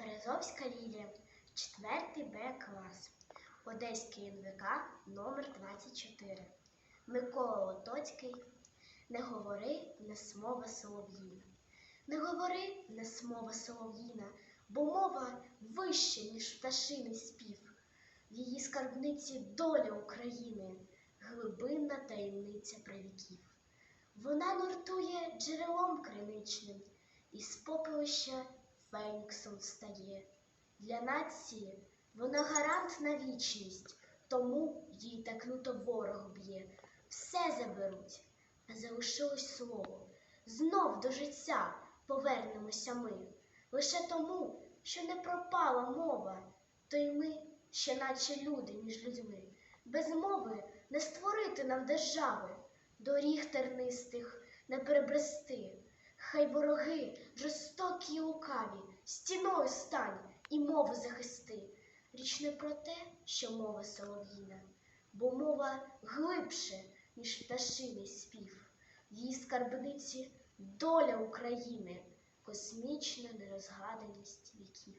Березовська Лілія, 4 Б клас, Одеський НВК номер 24. Микола Отоцький. Не говори не смова солов'їна. Не говори не смова солов'їна, бо мова вища, ніж пташиний спів. В її скарбниці доля України, глибинна таємниця правіків. Вона нуртує джерелом криничним, і з попелища феніксом встає. Для нації вона гарант на вічність, тому їй так люто ворог б'є. Все заберуть, а залишилось слово. Знов до життя повернемося ми. Лише тому, що не пропала мова, то й ми, ще наче люди між людьми. Без мови не створити нам держави, доріг тернистих не перебрести. Хай вороги жорстокі стіною стань і мову захисти. Річ не про те, що мова солов'їна, бо мова глибше, ніж пташиний спів. В її скарбниці доля України, космічна нерозгаданість віків.